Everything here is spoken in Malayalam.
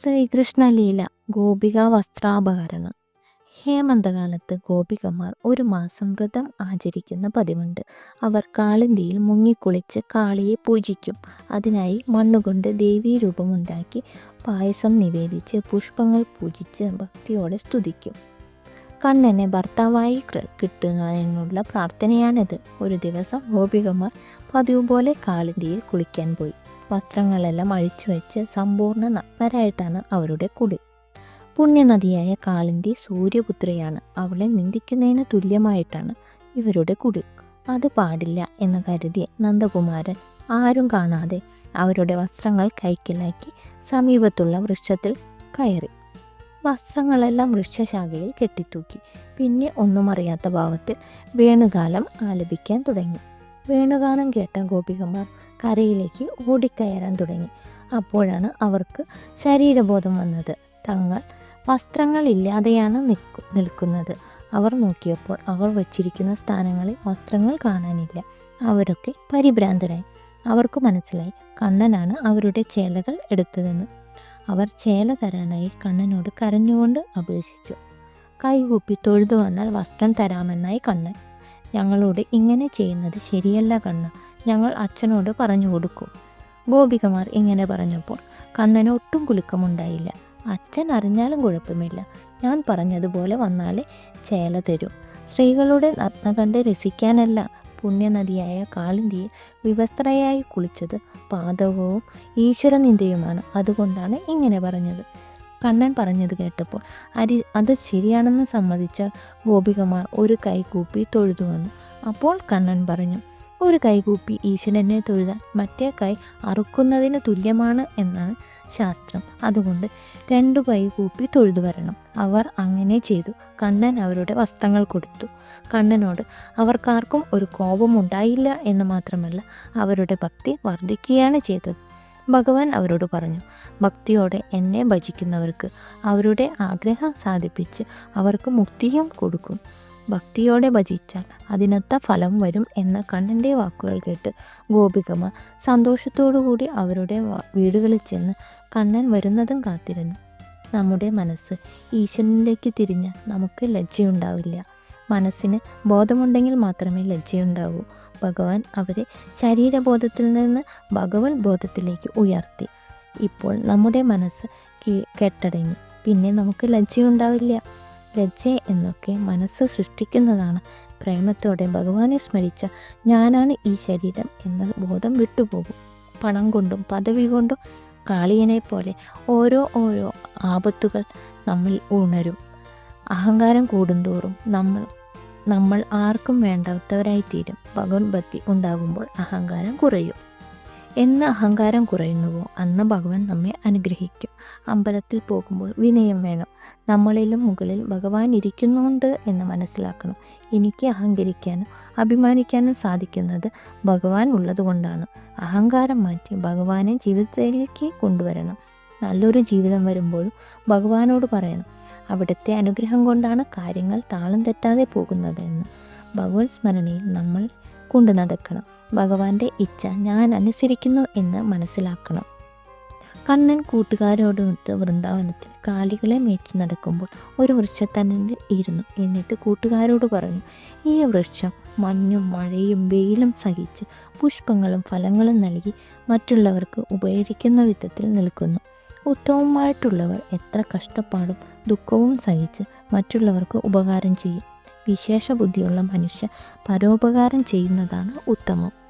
ശ്രീകൃഷ്ണ ലീല ഗോപിക വസ്ത്രാപഹരണം. ഹേമന്തകാലത്ത് ഗോപികമാർ ഒരു മാസം വ്രതം ആചരിക്കുന്ന പതിവുണ്ട്. അവർ കാളിന്തിയിൽ മുങ്ങിക്കുളിച്ച് കാളിയെ പൂജിക്കും. അതിനായി മണ്ണുകൊണ്ട് ദേവീരൂപമുണ്ടാക്കി പായസം നിവേദിച്ച് പുഷ്പങ്ങൾ പൂജിച്ച് ഭക്തിയോടെ സ്തുതിക്കും. കണ്ണനെ ഭർത്താവായി കിട്ടുക എന്നുള്ള പ്രാർത്ഥനയാണിത്. ഒരു ദിവസം ഗോപികമാർ പതിവ് പോലെ കാളിന്തിയിൽ കുളിക്കാൻ പോയി. വസ്ത്രങ്ങളെല്ലാം അഴിച്ചു വെച്ച് സമ്പൂർണ നഗ്നരായിട്ടാണ് അവരുടെ കുടി. പുണ്യനദിയായ കാളിന്തി സൂര്യപുത്രയാണ് അവളെ നിന്ദിക്കുന്നതിന് തുല്യമായിട്ടാണ് ഇവരുടെ കുടി. അത് പാടില്ല എന്ന് കരുതി നന്ദകുമാരൻ ആരും കാണാതെ അവരുടെ വസ്ത്രങ്ങൾ കൈക്കലാക്കി സമീപത്തുള്ള വൃക്ഷത്തിൽ കയറി. വസ്ത്രങ്ങളെല്ലാം വൃക്ഷശാഖയിൽ കെട്ടിത്തൂക്കി. പിന്നെ ഒന്നും അറിയാത്ത ഭാവത്തിൽ വേണുകാലം ആലപിക്കാൻ തുടങ്ങി. വേണുഗാനം കേട്ട ഗോപികമാർ കരയിലേക്ക് ഓടിക്കയറാൻ തുടങ്ങി. അപ്പോഴാണ് അവർക്ക് ശരീരബോധം വന്നത്. തങ്ങൾ വസ്ത്രങ്ങളില്ലാതെയാണ് നിൽക്കു നിൽക്കുന്നത്. അവർ നോക്കിയപ്പോൾ അവർ വച്ചിരിക്കുന്ന സ്ഥാനങ്ങളിൽ വസ്ത്രങ്ങൾ കാണാനില്ല. അവരൊക്കെ പരിഭ്രാന്തരായി. അവർക്ക് മനസ്സിലായി കണ്ണനാണ് അവരുടെ ചേലകൾ എടുത്തതെന്ന്. അവർ ചേല തരാനായി കണ്ണനോട് കരഞ്ഞുകൊണ്ട് അപേക്ഷിച്ചു. കൈകൂപ്പി തൊഴുതു വന്നാൽ വസ്ത്രം തരാമെന്നായി കണ്ണൻ ഞങ്ങളോട് ഇങ്ങനെ ചെയ്യുന്നത് ശരിയല്ല കണ്ണ്. ഞങ്ങൾ അച്ഛനോട് പറഞ്ഞു കൊടുക്കും. ഗോപികമാർ ഇങ്ങനെ പറഞ്ഞപ്പോൾ കണ്ണന് ഒട്ടും കുലുക്കമുണ്ടായില്ല. അച്ഛൻ അറിഞ്ഞാലും കുഴപ്പമില്ല. ഞാൻ പറഞ്ഞതുപോലെ വന്നാലേ ചേല തരൂ. സ്ത്രീകളുടെ നഗ്ന കണ്ട് രസിക്കാനല്ല പുണ്യനദിയായ കാളിന്തിയെ വിവസ്ത്രയായി കുളിച്ചത് പാതകവും ഈശ്വരനിന്ദയുമാണ്. അതുകൊണ്ടാണ് ഇങ്ങനെ പറഞ്ഞത്. കണ്ണൻ പറഞ്ഞത് കേട്ടപ്പോൾ അരി അത് ശരിയാണെന്ന് സമ്മതിച്ച ഗോപികമാർ ഒരു കൈകൂപ്പി തൊഴുതു വന്നു. അപ്പോൾ കണ്ണൻ പറഞ്ഞു ഒരു കൈകൂപ്പി ഈശ്വരനെ തൊഴുതാൻ മറ്റേ കൈ അറുക്കുന്നതിന് തുല്യമാണ് എന്നാണ് ശാസ്ത്രം. അതുകൊണ്ട് രണ്ടു കൈ കൂപ്പി തൊഴുതു വരണം. അവർ അങ്ങനെ ചെയ്തു. കണ്ണൻ അവരുടെ വസ്ത്രങ്ങൾ കൊടുത്തു. കണ്ണനോട് അവർക്കാർക്കും ഒരു കോപമുണ്ടായില്ല എന്ന് മാത്രമല്ല അവരുടെ ഭക്തി വർദ്ധിക്കുകയാണ് ചെയ്തത്. ഭഗവാൻ അവരോട് പറഞ്ഞു ഭക്തിയോടെ എന്നെ ഭജിക്കുന്നവർക്ക് അവരുടെ ആഗ്രഹം സാധിപ്പിച്ച് അവർക്ക് മുക്തിയും കൊടുക്കും. ഭക്തിയോടെ ഭജിച്ചാൽ അതിനൊത്ത ഫലം വരും എന്ന കണ്ണന്റെ വാക്കുകൾ കേട്ട് ഗോപികമാർ സന്തോഷത്തോടുകൂടി അവരുടെ വീടുകളിൽ ചെന്ന് കണ്ണൻ വരുന്നതും കാത്തിരുന്നു. നമ്മുടെ മനസ്സ് ഈശ്വരനിലേക്ക് തിരിഞ്ഞാൽ നമുക്ക് ലജ്ജയുണ്ടാവില്ല. മനസ്സിന് ബോധമുണ്ടെങ്കിൽ മാത്രമേ ലജ്ജയുണ്ടാവൂ. ഭഗവാൻ അവരെ ശരീരബോധത്തിൽ നിന്ന് ഭഗവത് ബോധത്തിലേക്ക് ഉയർത്തി. ഇപ്പോൾ നമ്മുടെ മനസ്സ് കെട്ടടങ്ങി. പിന്നെ നമുക്ക് ലജ്ജയുണ്ടാവില്ല. ലജ്ജ എന്നൊക്കെ മനസ്സ് സൃഷ്ടിക്കുന്നതാണ് പ്രേമത്തോടെ ഭഗവാനെ സ്മരിച്ച ഞാനാണ് ഈ ശരീരം എന്ന ബോധം വിട്ടുപോകും. പണം കൊണ്ടും പദവി കൊണ്ടും കാളിയനെ പോലെ ഓരോ ഓരോ ആപത്തുകൾ നമ്മൾ ഉണരും. അഹങ്കാരം കൂടുന്തോറും നമ്മൾ നമ്മൾ ആർക്കും വേണ്ടാത്തവരായി തീരും ഭഗവത് ഭക്തി ഉണ്ടാകുമ്പോൾ അഹങ്കാരം കുറയും. എന്ന് അഹങ്കാരം കുറയുന്നുവോ? അന്ന് ഭഗവാൻ നമ്മെ അനുഗ്രഹിക്കും. അമ്പലത്തിൽ പോകുമ്പോൾ വിനയം വേണം. നമ്മളിലും മുകളിൽ ഭഗവാൻ ഇരിക്കുന്നുണ്ട് എന്ന് മനസ്സിലാക്കണം. എനിക്ക് അഹങ്കരിക്കാനും അഭിമാനിക്കാനും സാധിക്കുന്നത് ഭഗവാൻ ഉള്ളതുകൊണ്ടാണ്. അഹങ്കാരം മാറ്റി ഭഗവാനെ ജീവിതത്തിലേക്ക് കൊണ്ടുവരണം. നല്ലൊരു ജീവിതം വരുമ്പോഴും ഭഗവാനോട് പറയണം. അവിടുത്തെ അനുഗ്രഹം കൊണ്ടാണ് കാര്യങ്ങൾ താളം തെറ്റാതെ പോകുന്നതെന്ന്. ഭഗവത് സ്മരണയിൽ നമ്മൾ കൊണ്ടു നടക്കണം. ഭഗവാന്റെ ഇച്ഛ ഞാൻ അനുസരിക്കുന്നു എന്ന് മനസ്സിലാക്കണം. കണ്ണൻ കൂട്ടുകാരോടൊത്ത് വൃന്ദാവനത്തിൽ കാലികളെ മേച്ച് നടക്കുമ്പോൾ ഒരു വൃക്ഷത്തന്നെ ഇരുന്നു. എന്നിട്ട് കൂട്ടുകാരോട് പറഞ്ഞു ഈ വൃക്ഷം മഞ്ഞും മഴയും വെയിലും സഹിച്ച് പുഷ്പങ്ങളും ഫലങ്ങളും നൽകി മറ്റുള്ളവർക്ക് ഉപകരിക്കുന്ന വിധത്തിൽ നിൽക്കുന്നു. ഉത്തമമായിട്ടുള്ളവർ എത്ര കഷ്ടപ്പാടും ദുഃഖവും സഹിച്ച് മറ്റുള്ളവർക്ക് ഉപകാരം ചെയ്യും. വിശേഷ ബുദ്ധിയുള്ള മനുഷ്യ പരോപകാരം ചെയ്യുന്നതാണ് ഉത്തമം.